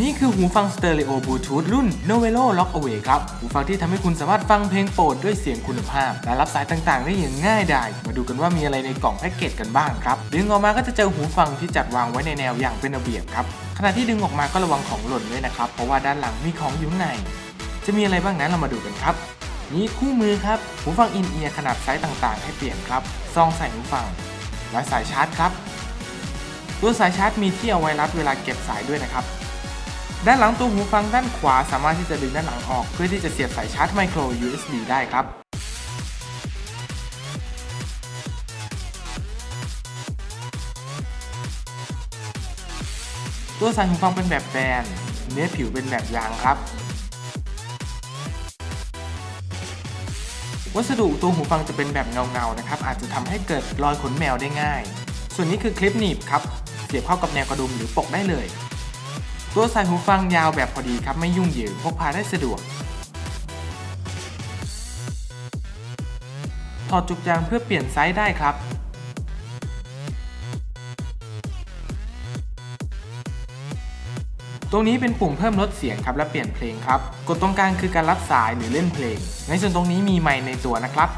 นี่คือหูฟังสเตอริโอบลูทูธรุ่น Novelo Lock Away ครับ หูฟังที่ทำให้คุณสามารถฟังเพลงโปรดด้วยเสียงคุณภาพ และรับสายต่างๆ ได้อย่างง่ายดาย มาดูกันว่ามีอะไรในกล่องแพ็กเกจกันบ้างครับ ดึงออกมาก็จะเจอหูฟังที่จัดวางไว้ในแนวอย่างเป็นระเบียบครับ ขณะที่ดึงออกมาก็ระวังของหล่นด้วยนะครับ เพราะว่าด้านหลังมีของอยู่ข้างใน จะมีอะไรบ้างนั้นเรามาดูกันครับ นี่คู่มือครับ หูฟังอินเอียร์ขนาดไซส์ต่างๆ ให้เปลี่ยนครับ ซองใส่หูฟัง และสายชาร์จครับ ตัวสายชาร์จมีที่เอาไว้รัดเวลาเก็บสายด้วยนะครับ ด้านหลังตัวหูฟังด้านขวาสามารถที่จะดึงด้านหลังออกเพื่อที่จะเสียบสายชาร์จไมโคร USB ได้ครับตัวสายหูฟังเป็นแบบแบน เนื้อผิวเป็นแบบยางครับ วัสดุตัวหูฟังจะเป็นแบบเงาๆนะครับ อาจจะทำให้เกิดรอยขนแมวได้ง่าย ส่วนนี้คือคลิปหนีบครับ เสียบเข้ากับแนวกระดุมหรือปกได้เลย ตัวสายหูฟังยาวแบบพอดีครับไม่ยุ่งเหยิงพกพาได้สะดวก ถอดจุกยางเพื่อเปลี่ยนไซส์ได้ครับตรงนี้เป็นปุ่มเพิ่มลดเสียงครับและเปลี่ยนเพลงครับ กดตรงกลางคือการรับสายหรือเล่นเพลง ในส่วนตรงนี้มีไมค์ในตัวนะครับ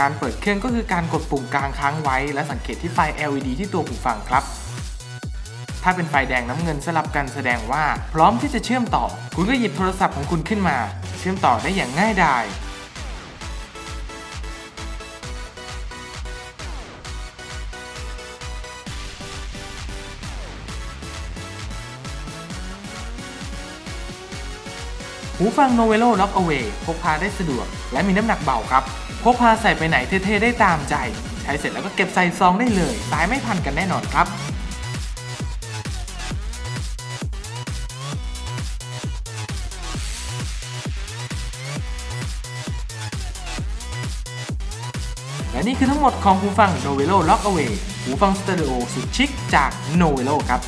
การเปิดเครื่องก็คือการกดปุ่มกลางค้างไว้ และสังเกตที่ไฟ LED ที่ตัวหูฟังครับ ถ้าเป็นไฟแดงน้ำเงินสลับกันแสดงว่า พร้อมที่จะเชื่อมต่อ คุณก็หยิบโทรศัพท์ของคุณขึ้นมา เชื่อมต่อได้อย่างง่ายดายหูฟัง Novelo Lock Away พกพาได้สะดวก และมีน้ำหนักเบาครับ พกพาใส่ไปไหนเท่ๆได้ตามใจ ใช้เสร็จแล้วก็เก็บใส่ซองได้เลยสายไม่พันกันแน่นอนครับ และนี่คือทั้งหมดของหูฟัง Novelo Lock Away หูฟังสเตอริโอสุดชิคจาก Novelo ครับ